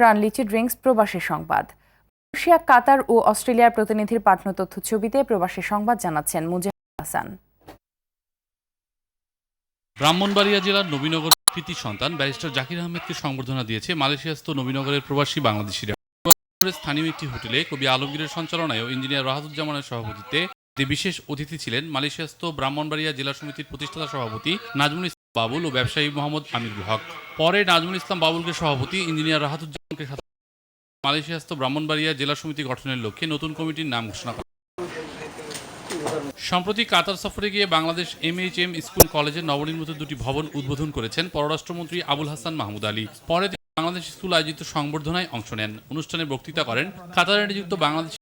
প্রাণ লিচি ড্রিঙ্কস প্রবাসী সংবাদ। রাশিয়া, কাতার ও অস্ট্রেলিয়ার প্রতিনিধির পাঠানো তথ্য ছবিতে প্রবাসী সংবাদ জানাচ্ছেন মুজাহিদ হাসান। ব্রাহ্মণবাড়িয়া জেলার নবীনগর কৃতি সন্তান ব্যারিস্টার জাকির আহমেদকে সংবর্ধনা দিয়েছে মালয়েশিয়াস্থ নবীনগরের প্রবাসী বাংলাদেশিরা। স্থানীয় একটি হোটেলে কবি আলমগীরের সঞ্চালনায় ও ইঞ্জিনিয়ার রাহাতুজ্জামানের সভাপতিত্বে বিশেষ অতিথি ছিলেন মালয়েশিয়াস্থ ব্রাহ্মণবাড়িয়া জেলা সমিতির প্রতিষ্ঠাতা সভাপতি নাজমুল বাবুল ও ব্যবসায়ী মোহাম্মদ আমিরুল হক। পরে নাজমুল ইসলাম বাবুলকে সভাপতি, ইঞ্জিনিয়ার রাহাতুজ্জামানকে সাথে মালয়েশিয়াস্থ ব্রাহ্মণবাড়িয়া জেলা সমিতি গঠনের লক্ষ্যে নতুন কমিটির নাম ঘোষণা করা সম্প্রতি কাতার সফরে গিয়ে বাংলাদেশ এমএইচএম স্কুল কলেজের নবনির্মিত দুটি ভবন উদ্বোধন করেছেন পররাষ্ট্রমন্ত্রী আবুল হাসান মাহমুদ আলী। পরে বাংলাদেশ স্কুল আয়োজিত সংবর্ধনায় অংশ নেন। অনুষ্ঠানে বক্তৃতা করেন কাতারে নিযুক্ত বাংলাদেশ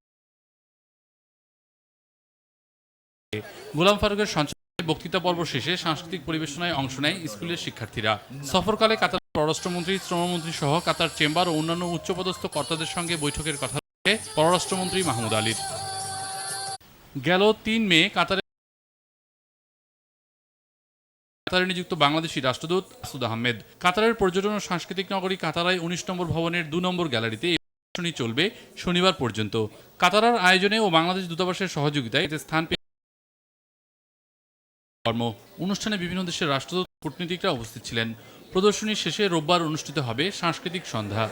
গোলাম ফারুকের সঞ্চালনায় বক্তৃতা পর্ব শেষে সাংস্কৃতিক পরিবেশনায় অংশ নেয় স্কুলের শিক্ষার্থীরা। সফরকালে কাতার পররাষ্ট্রমন্ত্রী শ্রমমন্ত্রী সহ কাতার চেম্বার ও অন্যান্য উচ্চপদস্থ কর্তাদের সঙ্গে বৈঠকের কথা রয়েছে পররাষ্ট্রমন্ত্রী মাহমুদ আলীর। গেল তিন মে কাতারে কাতারে নিযুক্ত বাংলাদেশি রাষ্ট্রদূত আসুদ আহমেদ। কাতারের পর্যটন ও সাংস্কৃতিক নগরী কাতারায় উনিশ নম্বর ভবনের দু নম্বর গ্যালারিতে চলবে শনিবার পর্যন্ত। কাতারার আয়োজনে ও বাংলাদেশ দূতাবাসের সহযোগিতায় এতে স্থান কর্ম অনুষ্ঠানে বিভিন্ন দেশের রাষ্ট্রদূত কূটনীতিকরা উপস্থিত ছিলেন। প্রদর্শনী শেষে রোববার অনুষ্ঠিত হবে সাংস্কৃতিক সন্ধ্যা।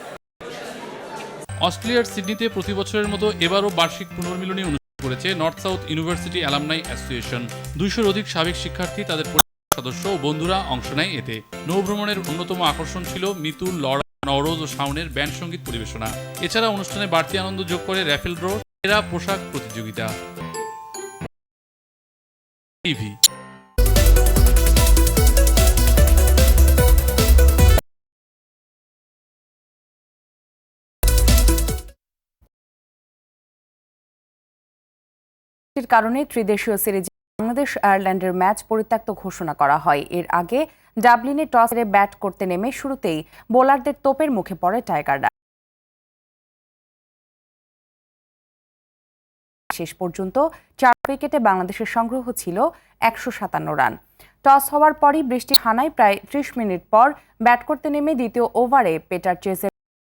অস্ট্রেলিয়ার সিডনিতে প্রতি বছরের মতো এবারও বার্ষিক পুনর্মিলনী অনুষ্ঠিত করেছে North South University alumni association. দুইশোর অধিক সাবেক শিক্ষার্থী তাদের সদস্য ও বন্ধুরা অংশ নেয় এতে। নৌভ্রমণের অন্যতম আকর্ষণ ছিল মিতুল লড়া নওরোজ ও শাওনের ব্যান্ড সংগীত পরিবেশনা। এছাড়া অনুষ্ঠানে বাড়তি আনন্দ যোগ করে র্যাফেল ড্র, সেরা পোশাক প্রতিযোগিতা। টিভি এর কারণে ত্রিদেশীয় সিরিজে বাংলাদেশ আয়ারল্যান্ডের ম্যাচ পরিত্যক্ত ঘোষণা করা হয়। এর আগে ডাবলিনে টস হেরে ব্যাট করতে নেমে শুরুতেই বোলারদের তোপের মুখে পড়ে টাইগাররা। শেষ পর্যন্ত চার উইকেটে বাংলাদেশের সংগ্রহ ছিল একশো সাতান্ন রান। টস হওয়ার পরই বৃষ্টি হানায় প্রায় ত্রিশ মিনিট পর ব্যাট করতে নেমে দ্বিতীয় ওভারে পেটার চেসের